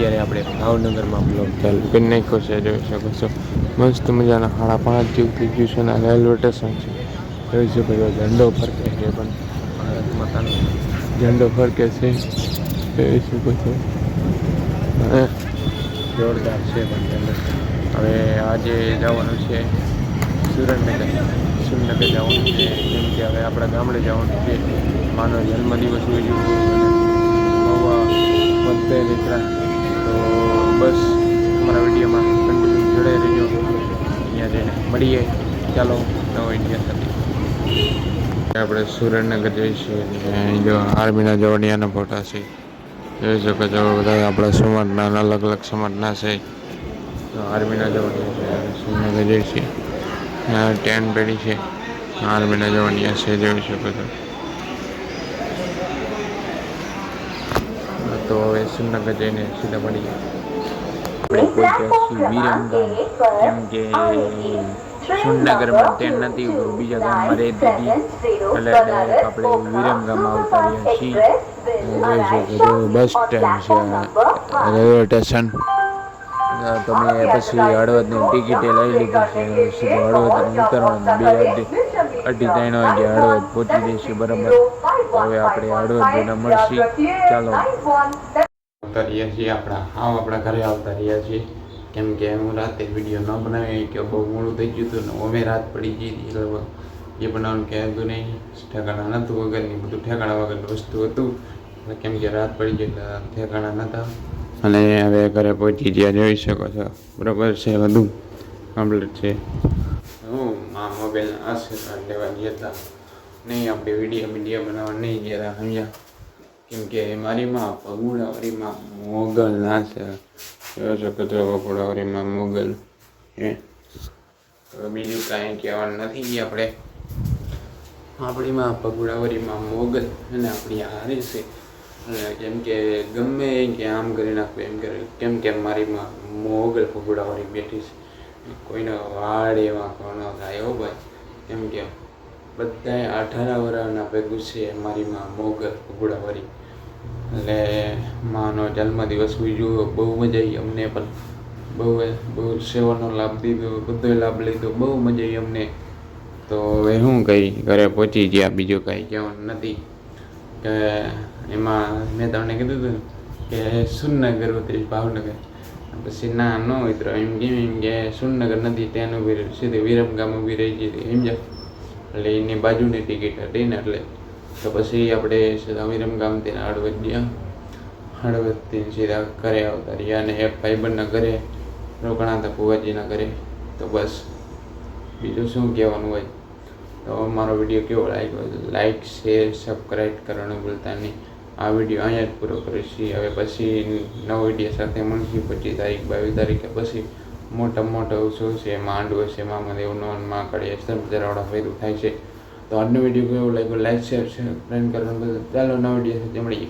અત્યારે આપણે ભાવનગરમાં બ્લોક ચાલુ કરી નાખ્યો છે, જોઈ શકો છો. મસ્ત મજાના સાડા પાંચ જેવું થઈ ગયું છે અને રેલવે સ્ટેશન છે. જોઈ શકો છો, ઝંડો ફરકે છે પણ ભારત માતાનો ઝંડો ફરકે છે. જોઈ શકો છો. જોરદાર છે પણ હવે આજે જવાનું છે સુરેન્દ્રનગર. સુરેન્દ્રનગર જવાનું છે, જેમ કે હવે આપણા ગામડે જવાનું છે. માનો જન્મદિવસ હોય નવા બધે બસ અમારા વિડીયોમાં કન્ટિન્યુ જોડાઈ રહેજો. અહીંયા જઈને મળીએ. ચાલો, નવો ઇન્ડિયા સાથે. આપણે સુરેન્દ્રનગર જઈશું અને જો આર્મીના જવાનિયાના ફોટા છે. જોઈ શકો છો, બધા આપણા સમાજના અલગ અલગ સમાજના છે. તો આર્મીના જવાનિયા છે. સુરેન્દ્રનગર જઈશું ટેન પેઢી છે. આર્મીના જવાનિયા છે, જોઈ શકો છો. તો હવે શ્રીનગર જઈને સીધા મળીએ કેમ કે સુરનગરમાં ટ્રેન નથી ઉભું બીજા ગામમાં રહેતી હતી એટલે આપણે આવતા રહ્યા છીએ. બસ સ્ટેન્ડ છે રેલવે સ્ટેશન તો મેં પછી હળવદની ટિકિટ લઈ લીધી છે. સીધું હળવદ ઉતરવાનું. બે અઢી અઢી ત્રણ વાગે હળવદ પહોંચી જઈશું બરાબર. હવે આપણે હળવદ જોઈને મળશી. ચાલો. આવતા રહ્યા છીએ આપણા, આવ આપણા ઘરે આવતા રહ્યા છીએ. કેમ કે હું રાતે વીડિયો ન બનાવી કે બહુ મોડું થઈ ગયું હતું ને અમે રાત પડી ગઈ હતી. એ બનાવવાનું કહેતું નહીં. ઠેકાણા નહોતું વગરની, બધું ઠેકાણા વગર વસ્તુ હતું. કેમ કે રાત પડી ગઈ એટલે ઠેકાણા નહોતા. અને હવે ઘરે પહોંચી ગયા, જોઈ શકો છો. બરાબર છે, બધું કમ્પ્લીટ છે. હું મા મોબાઈલ આશીર્વાદ લેવા ગયા હતા નહીં, આપણે વીડિયો વીડિયો બનાવવા નહીં ગયા હતા સમજ્યા? કેમ કે મારી માં પગુડાવાળીમાં મોગલ ના છે. શકો છો પગુડાવાળીમાં મોગલ. હે? બીજું કાંઈ કહેવાનું નથી આપણે. આપણીમાં પગુડાવરીમાં મોગલ અને આપણી હારે છે. કેમ કે ગમે કે આમ કરી નાખવું એમ કરે કેમ કે મારીમાં મોગલ પગુડાવાળી બેઠી છે. કોઈનો વાળ એવા કોનો થાય એવો ભાઈ. કેમ કે બધાય અઢાર વર્ષના ભેગું છે મારીમાં મોગલ પગુડાવાળી એટલે માનો જન્મદિવસ ઉજવ્યો બહુ મજા આવી અમને પણ. બહુ બહુ સેવાનો લાભ દીધો બધો લાભ લીધો, બહુ મજા આવી અમને. તો હવે શું કહી ઘરે પહોંચી ગયા, બીજું કાંઈ કહેવાનું નથી. કે એમાં મેં તમને કીધું હતું કે સુરનગર ઉતરીશ ભાવનગર. પછી ના, ન ઉતરો એમ કેમ, એમ કે સુરનગર નથી, ત્યાં ઊભી રહી, સીધી વિરમગામ ઊભી રહી હતી જ એટલે એની બાજુની ટિકિટ હતી ને એટલે. તો પછી આપણે સીધા વિરમગામથી હળવદ ગયા. હળવદથી સીધા ઘરે આવતા રહ્યા અને એક ભાઈબંધના ઘરે, રોકાણા હતા ફુવાજીના ઘરે. તો બસ. બીજું શું કહેવાનું હોય? તો મારો વીડિયો કેવો લાગ્યો? લાઈક શેર સબસ્ક્રાઈબ કરવાનું ભૂલતા નહીં. આ વીડિયો અહીંયા જ પૂરો કરીશું. હવે પછી નવો વીડિયો સાથે મળશું. પચીસ તારીખ, બાવીસ તારીખે પછી મોટા મોટા ઉત્સવ છે. માંડવો છે મામાદેવનો અને મા કાળી અષ્ટમજરાવાળા ફેરું થાય છે. તો આજનો વીડિયો કેવો લાગ્યો? લાઈક શેર સબસ્ક્રાઈબ ચાલો, નવો વીડિયો સાથે મળીએ.